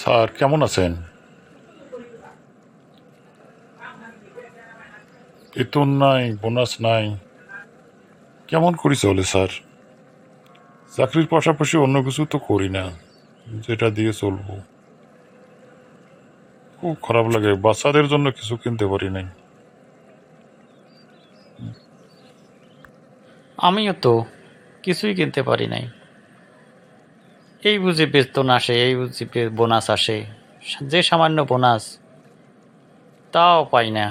Sir, কেমন আছেন? বেতন নাই, বোনাস নাই। কেমন করি চলে স্যার? চাকরির পাশাপাশি অন্য কিছু তো করি না, যেটা দিয়ে চলবো। খুব খারাপ লাগে, বাচ্চাদের জন্য কিছু কিনতে পারি নাই। আমিও তো কিছুই কিনতে পারি নাই। এই বুঝি বেতন আসে, এই বুঝি বোনাস আসে, যে সামান্য বোনাস, তাও পাই না।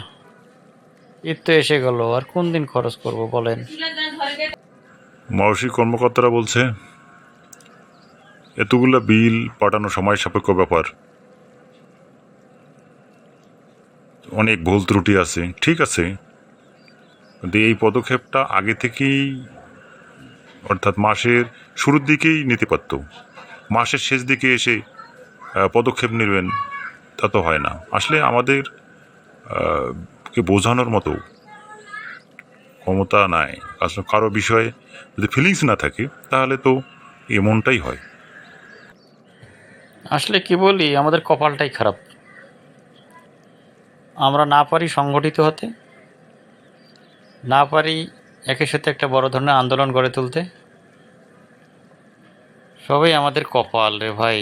ঈদ তো এসে গেল, আর কোন দিন খরচ করব বলেন? মানসিক কর্মকর্তারা বলছে, এতগুলো বিল পাঠানো সময় সাপেক্ষ ব্যাপার। অনেক ভুল ত্রুটি আছে, ঠিক আছে। কিন্তু এই পদক্ষেপটা আগে থেকেই, অর্থাৎ মাসের শুরুর দিকেই নিতে পারত। মাসের শেষ দিকে এসে পদক্ষেপ নেবেন, তা তো হয় না। আসলে আমাদের কে বোঝানোর মতো ক্ষমতা নাই। আসলে কারও বিষয়ে যদি ফিলিংস না থাকে, তাহলে তো এমনটাই হয়। আসলে কি বলি, আমাদের কপালটাই খারাপ। আমরা না পারি সংগঠিত হতে, না পারি একের সাথে একটা বড় ধরনের আন্দোলন গড়ে তুলতে। সবই আমাদের কপাল রে ভাই।